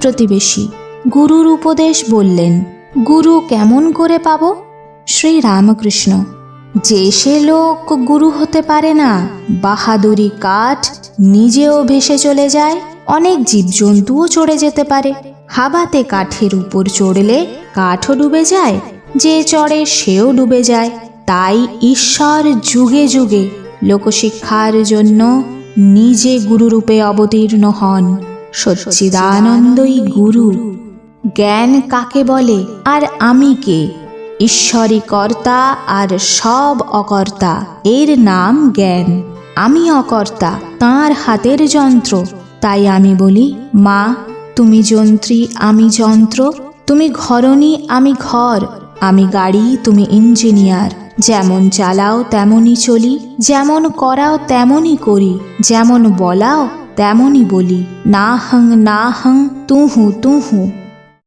প্রতিবেশী। গুরুর উপদেশ বললেন, গুরু কেমন করে পাব? শ্রী রামকৃষ্ণ যে সে লোক গুরু হতে পারে না, বাহাদুরি কাঠ নিজেও ভেসে চলে যায়, অনেক জীবজন্তুও চড়ে যেতে পারে। হাবাতে কাঠের উপর চড়লে কাঠও ডুবে যায়, যে চড়ে সেও ডুবে যায়। তাই ঈশ্বর যুগে যুগে লোকশিক্ষার জন্য নিজে গুরুরূপে অবতীর্ণ হন। সচ্চিদানন্দই গুরু। জ্ঞান কাকে বলে? আর আমি কে? ঈশ্বরই কর্তা আর সব অকর্তা। এর নাম জ্ঞান। আমি অকর্তা, তার হাতের যন্ত্র। তাই আমি বলি, মা, তুমি যন্ত্রী, আমি যন্ত্র। তুমি ঘরণী, আমি ঘর। আমি গাড়ি, তুমি ইঞ্জিনিয়ার। যেমন চালাও, তেমনই চলি। যেমন করাও, তেমনই করি। যেমন বলাও তেমনই বলি না হং না হং তুহু তুহু।